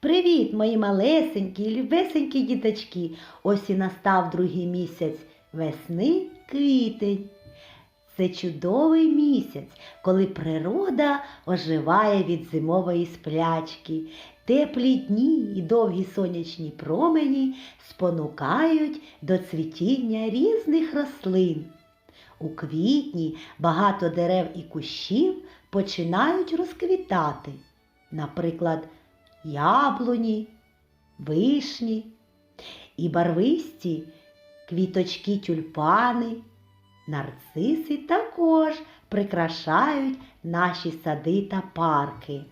Привіт, мої малесенькі, любесенькі діточки. Ось і настав другий місяць весни квітень. Це чудовий місяць, коли природа оживає від зимової сплячки. Теплі дні і довгі сонячні промені спонукають до цвітіння різних рослин. У квітні багато дерев і кущів починають розквітати. Наприклад, яблуні, вишні і барвисті квіточки тюльпани, нарциси також прикрашають наші сади та парки.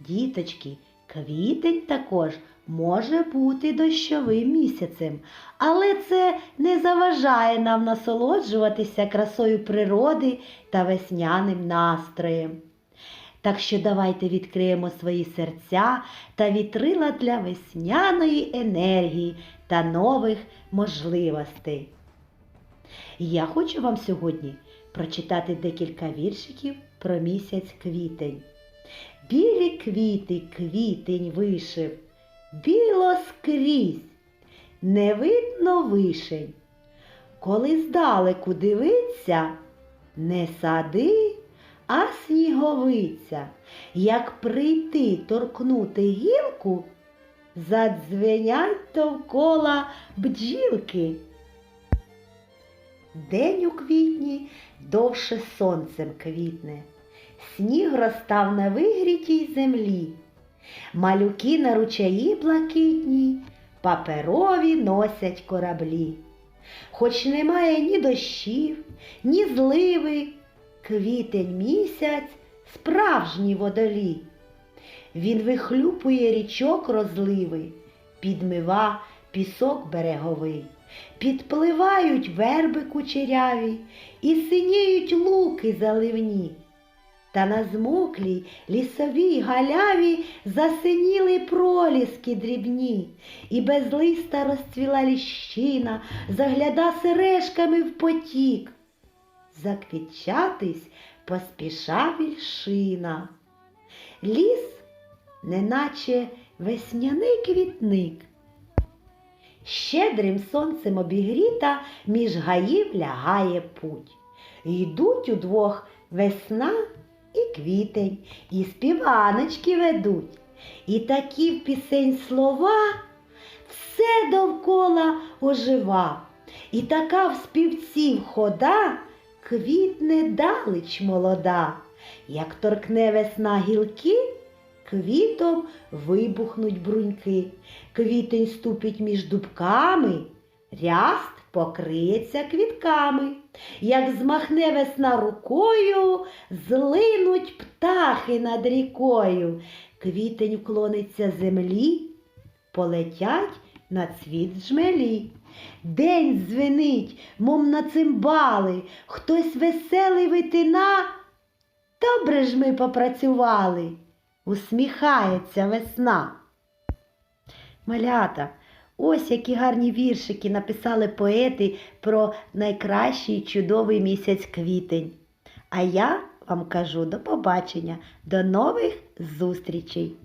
Діточки, квітень також може бути дощовим місяцем, але це не заважає нам насолоджуватися красою природи та весняним настроєм. Так що давайте відкриємо свої серця та вітрила для весняної енергії та нових можливостей. Я хочу вам сьогодні прочитати декілька віршиків про місяць квітень. Білі квіти квітень вишив, біло скрізь, не видно вишень. Коли здалеку дивиться, не сади, а сніговиця. Як прийти торкнути гілку, задзвенять довкола бджілки. День у квітні довше сонцем квітне, сніг розстав на вигрітій землі. Малюки на ручаї блакитні, паперові носять кораблі. Хоч немає ні дощів, ні зливи, квітень місяць справжній водолій. Він вихлюпує річок розливи, підмива пісок береговий, підпливають верби кучеряві і синіють луки заливні. Та на змоклій лісовій галяві засиніли проліски дрібні, і без листа розцвіла ліщина, загляда сережками в потік. Заквітчатись поспіша вільшина. Ліс, неначе весняний квітник. Щедрим сонцем обігріта між гаїв лягає путь. Йдуть удвох весна і квітень, і співаночки ведуть. І такі в пісень слова все довкола ожива. І така в співців хода квітне далеч молода. Як торкне весна гілки, квітом вибухнуть бруньки. Квітень ступить між дубками, ряст покриється квітками. Як змахне весна рукою, злинуть птахи над рікою. Квітень вклониться землі, полетять на цвіт жмелі. День дзвенить, мов на цимбали, хтось веселий витина. Добре ж ми попрацювали, усміхається весна. Малята, ось які гарні віршики написали поети про найкращий чудовий місяць квітень. А я вам кажу до побачення, до нових зустрічей!